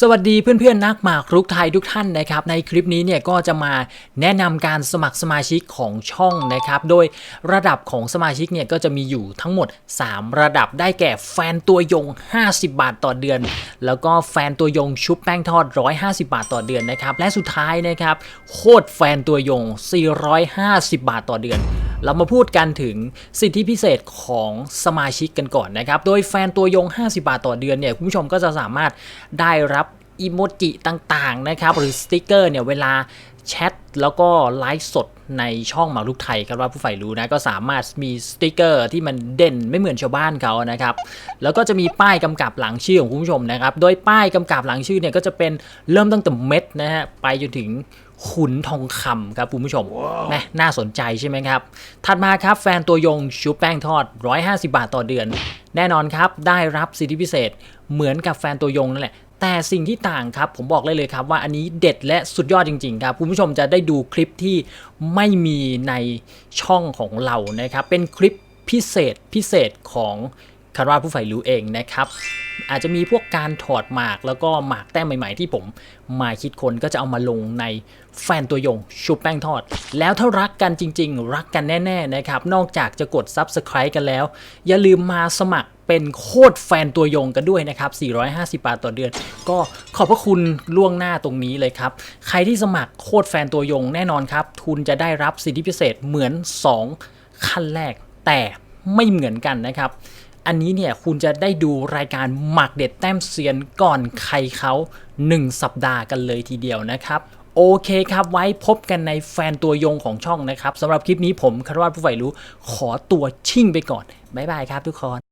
สวัสดีเพื่อนๆนักหมากรุกไทยทุกท่านนะครับในคลิปนี้เนี่ยก็จะมาแนะนำการสมัครสมาชิกของช่องนะครับโดยระดับของสมาชิกเนี่ยก็จะมีอยู่ทั้งหมด 3 ระดับได้แก่แฟนตัวยง 50 บาทต่อเดือน แล้วก็แฟนตัวยงชุบแป้งทอด 150 บาทต่อเดือนนะครับและสุดท้ายนะครับโคตรแฟนตัวยง 450 บาทต่อเดือน เรามาพูดกันถึงสิทธิพิเศษของสมาชิกกันก่อนนะครับ โดยแฟนตัวยง 50 บาทต่อเดือนเนี่ยคุณผู้ชมก็จะสามารถได้รับอิโมจิต่างๆนะครับหรือสติกเกอร์เนี่ยเวลาแชทแล้วก็ไลฟ์สดในช่องหมาลูกไทยครับว่าผู้ใฝ่รู้นะก็สามารถมีสติกเกอร์ที่มันเด่นไม่เหมือนชาวบ้านเขานะครับแล้วก็จะมีป้ายกำกับหลังชื่อของคุณผู้ชมนะครับ โดยป้ายกำกับหลังชื่อเนี่ยก็จะเป็นเริ่มตั้งแต่เม็ดนะฮะไปจนถึง ขุนทองคำครับคุณผู้ชมนะน่าสนใจใช่ไหมครับ ถัดมาครับแฟนตัวยงชุบแป้งทอด 150 บาทต่อเดือน แน่นอนครับ ได้รับสิทธิพิเศษเหมือนกับแฟนตัวยงนั่นแหละแต่สิ่งที่ต่างครับ ผมบอกเลยเลยครับว่าอันนี้เด็ดและสุดยอดจริง ๆ ครับคุณผู้ชมจะได้ดูคลิปที่ไม่มีในช่องของเรานะครับ เป็นคลิปพิเศษพิเศษของ คาร่าผู้ใฝ่รู้เองนะครับ อาจจะมีพวกการถอดหมากแล้วก็หมากแต้มใหม่ๆที่ผมมาคิดคนก็จะเอามาลงในแฟนตัวยงชุบแป้งทอด แล้วถ้ารักกันจริง ๆ รักกันแน่ๆนะครับ นอกจากจะกด Subscribe กันแล้ว อย่าลืมมาสมัครเป็นโคตรแฟนตัวยงกันด้วยนะครับ 450 บาทต่อเดือน ก็ขอบพระคุณล่วงหน้าตรงนี้เลยครับ ใครที่สมัครโคตรแฟนตัวยงแน่นอนครับ ทุนจะได้รับสิทธิพิเศษเหมือน 2 ขั้นแรกแต่ไม่เหมือนกันนะครับ อันนี้เนี่ยคุณจะได้ดูรายการหมักเด็ดแต้มเซียนก่อนใครเขา 1 สัปดาห์กันเลยทีเดียวนะครับโอเคครับ ไว้พบกันในแฟนตัวยงของช่องนะครับสำหรับคลิปนี้ผมคารวาสผู้ใฝ่รู้ ขอตัวชิ่งไปก่อน บ๊ายบายครับทุกคน